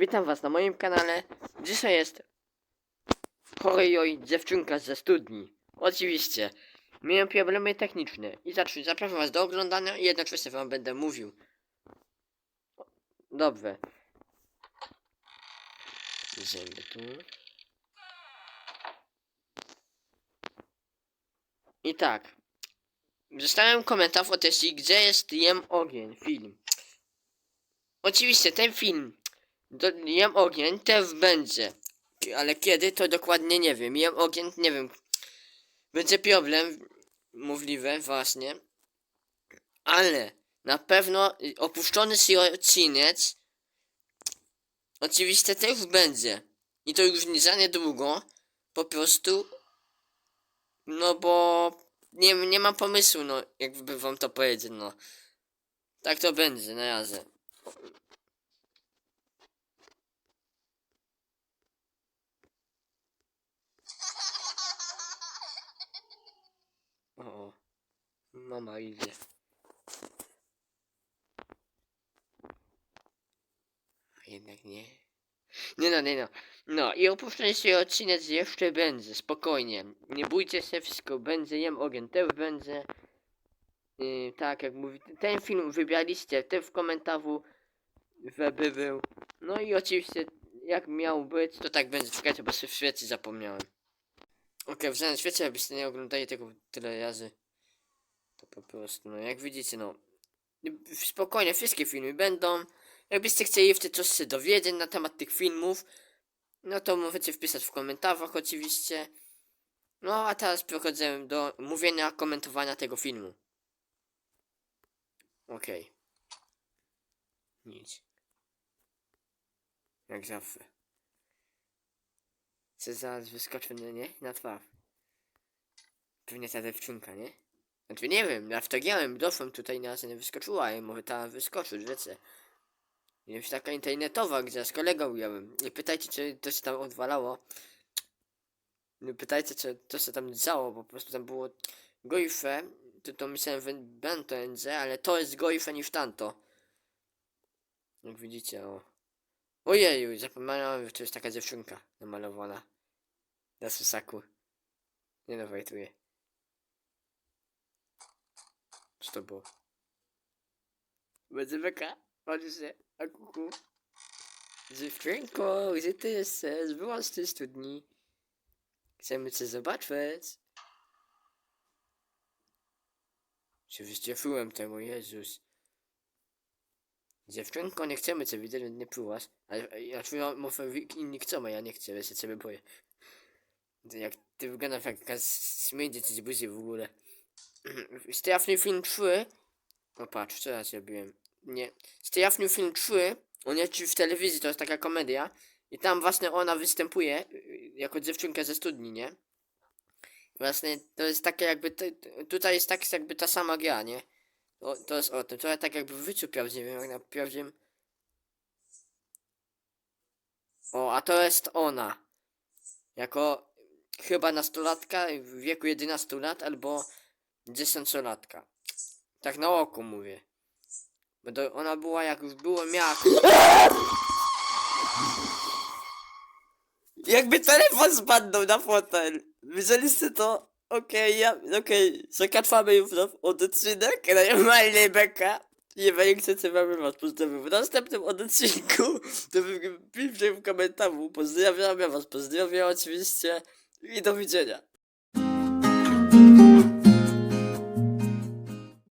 Witam was na moim kanale. Dzisiaj jest Horejoj dziewczynka ze studni. Oczywiście. Miałem problemy techniczne i zacz- zapraszam was do oglądania i jednocześnie wam będę mówił. Dobrze. Idziemy tu. I tak. Dostałem komentarz o teści, gdzie jest Jem Ogień film. Oczywiście ten film do, Jem Ogień też będzie. Ale kiedy to dokładnie nie wiem. Jem Ogień nie wiem. Będzie problem. Możliwe właśnie. Ale na pewno opuszczony się odcinek oczywiście też będzie. I to już nie za niedługo. Po prostu no bo nie, nie mam pomysłu, no jakby wam to powiedzieć, no. Tak to będzie na razie. O, mama idzie. A jednak nie. Nie no, nie no. No i opuszczony się odcinek jeszcze będzie, spokojnie. Nie bójcie się, wszystko będzie, jem ogień też będzie. Yy, tak jak mówi, ten film wybraliście, ty w komentarzu, żeby był. No i oczywiście, jak miał być, to tak będzie. Czekajcie, bo się w świecie zapomniałem. Okej, w żadnym świecie, abyście nie oglądali tego tyle razy. Po prostu, no jak widzicie, no. Spokojnie, wszystkie filmy będą. Jakbyście chcieli jeszcze coś się dowiedzieć na temat tych filmów, no to możecie wpisać w komentarzach oczywiście. No a teraz przechodzę do mówienia, komentowania tego filmu. Okej. Nic. Jak zawsze. Co zaraz wyskoczy, no nie? Na twarz. Pewnie ta dziewczynka, nie? Znaczy nie wiem, ja wtagiałem, doszłem tutaj na nie wyskoczyła i może ta wyskoczyć, wiecie. Jest taka internetowa, gdzie z kolegą miałem. Nie pytajcie, czy to się tam odwalało. Nie pytajcie, czy to się tam działo, po prostu tam było goife. To, to myślałem, że będzie, ale to jest goife niż tamto. Jak widzicie, o. Ojeju, zapomniałem, że to jest taka dziewczynka namalowana. Na susaku. Nie no, wejtuję. Co to było? Beka? Chodź się, a kuku. Dziewczynko, gdzie ty jesteś? Wyłaź z tej studni. Chcemy cię zobaczyć. Się wyściefiłem temu, Jezus. Dziewczynko, nie chcemy cię widzieć, więc nie przyłaź. Ale ja czuję, może inni chcą, a ja nie chcę, ja się ciebie boję. Jak ty wyglądasz jak jakaś śmiecie ci z buzi w ogóle. Straszny film 3. O patrz, co ja zrobiłem. Nie. Straszny film 3. On jest w telewizji, to jest taka komedia. I tam właśnie ona występuje y, jako dziewczynka ze studni, nie? Właśnie to jest takie jakby, tutaj jest tak jakby ta sama gra, nie? O, to jest o tym, to jest tak jakby w życiu prawdziwym, jak na prawdziwym. O, a to jest ona. Jako chyba nastolatka w wieku 11 lat albo dziesięciolatka. Tak na oko mówię. Bo to ona była jak już było miała. Jakby telefon spadł na fotel. Widzieliście to? Okej, ja, okej, zakończamy już odcinek, normalnie beka. Jeżeli chcecie mamy was pozdrawiam w następnym odcinku, to piszcie w komentarzu. Pozdrawiam, ja was pozdrawiam oczywiście i do widzenia.